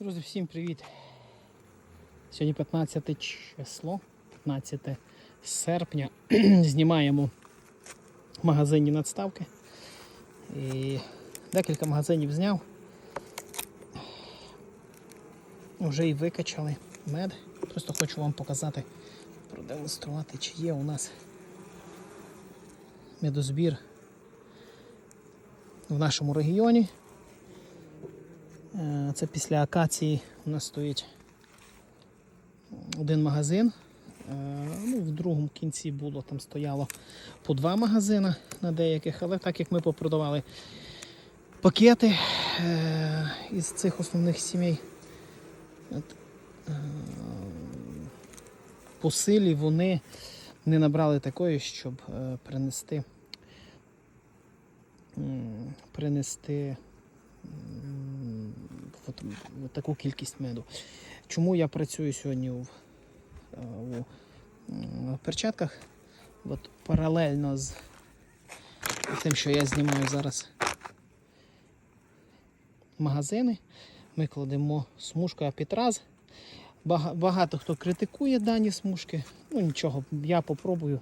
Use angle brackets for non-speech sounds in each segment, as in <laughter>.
Друзі, всім привіт! Сьогодні 15 число, 15 серпня. <clears throat> Знімаємо магазинні надставки. І декілька магазинів зняв. Вже і викачали мед. Просто хочу вам показати, продемонструвати, чи є у нас медозбір в нашому регіоні. Е, Це після акації у нас стоїть один магазин. Е, Ну, в другому кінці було там стояло по два магазини на деяких, але так як ми попродавали пакети е, із цих основних сімей, по силі вони не набрали такої, щоб принести, принести от, от таку кількість меду. Чому я працюю сьогодні у, е, у м, перчатках? От паралельно з тим, що я знімаю зараз магазини, ми кладемо смужку апітраз. Багато хто критикує дані смужки. Ну нічого, я попробую.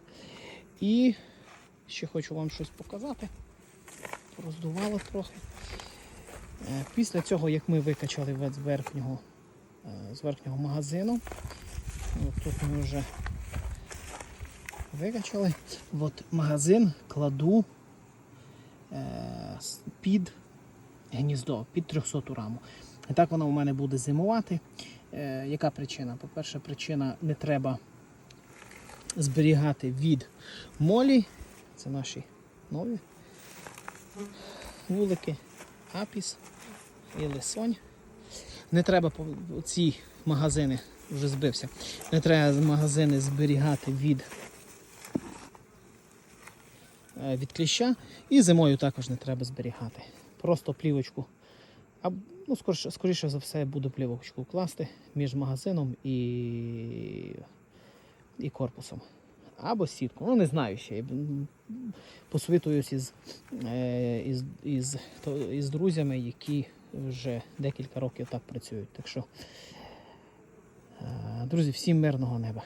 І ще хочу вам щось показати. Роздувало трохи. Е, Після цього, як ми викачали з верхнього, е, з верхнього магазину, от тут ми вже викачали, от магазин кладу е, під гніздо, під 300 раму. І так воно у мене буде зимувати. Яка причина? По-перше, причина не треба зберігати від молі. Це наші нові вулики, апіс і лисонь. Не треба ці магазини, вже збився, не треба магазини зберігати від, е, від кліща. І зимою також не треба зберігати. Просто плівочку. А, ну, скоріше, скоріше за все, буду плівочку класти між магазином і, і корпусом. Або сітку. Ну, не знаю ще. Посвітуюсь із, е, із, із, із друзями, які вже декілька років так працюють. Так що, е, друзі, всім мирного неба.